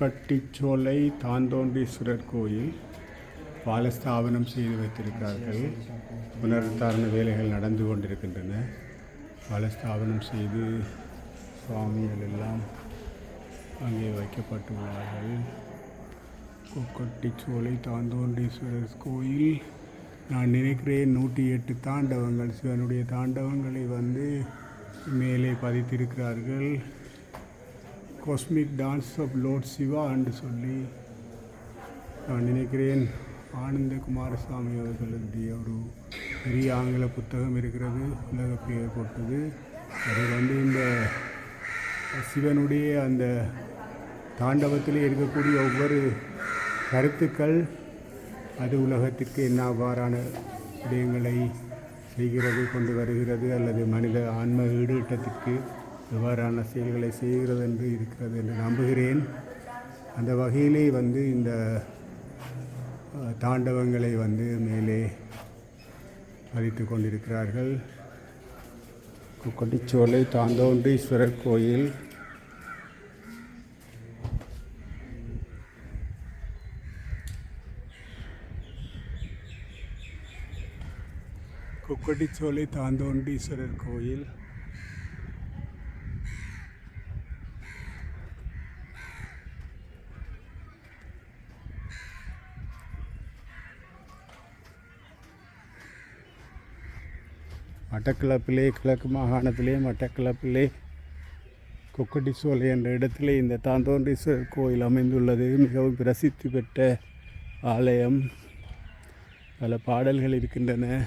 கட்டிச்சோலை தாந்தோண்டீஸ்வரர் கோயில் பாலஸ்தாபனம் செய்து வைத்திருக்கிறார்கள். புனர்த்தாரண வேலைகள் நடந்து கொண்டிருக்கின்றன. பாலஸ்தாபனம் செய்து சுவாமிகள் எல்லாம் அங்கே வைக்கப்பட்டுள்ளார்கள் கொக்கட்டிச்சோலை தாந்தோண்டீஸ்வரர் கோயில். நான் நினைக்கிறேன் நூற்றி எட்டு தாண்டவங்கள் சிவனுடைய தாண்டவங்களை வந்து மேலே பதித்திருக்கிறார்கள். Cosmic dance of lord Shiva என்று சொல்லி நான் நினைக்கிறேன் ஆனந்த குமாரசாமி அவர்களுடைய ஒரு பெரிய ஆங்கில புத்தகம் இருக்கிறது உலக பெயர் போட்டது அது வந்து இந்த சிவனுடைய அந்த தாண்டவத்திலே இருக்கக்கூடிய ஒவ்வொரு கருத்துக்கள் அது உலகத்திற்கு என்ன அவ்வாறான விடயங்களை செய்கிறது கொண்டு வருகிறது அல்லது மனித ஆன்ம ஈடுட்டத்திற்கு எவ்வாறான செயல்களை செய்கிறது என்று இருக்கிறது என்று நம்புகிறேன். அந்த வகையிலே வந்து இந்த தாண்டவங்களை வந்து மேலே பதித்து கொண்டிருக்கிறார்கள். கொட்டிச்சோலை தாந்தோன்றீஸ்வரர் கோயில். குக்கட்டிச்சோலை தாந்தோண்டீஸ்வரர் கோயில். மட்டக்களப்பிலே கிழக்கு மாகாணத்திலே மட்டக்களப்பிலே கொக்கட்டிசோலை என்ற இடத்திலே இந்த தாந்தோன்றீஸ்வரர் கோயில் அமைந்துள்ளது. மிகவும் பிரசித்தி பெற்ற ஆலயம். பல பாடல்கள் இருக்கின்றன.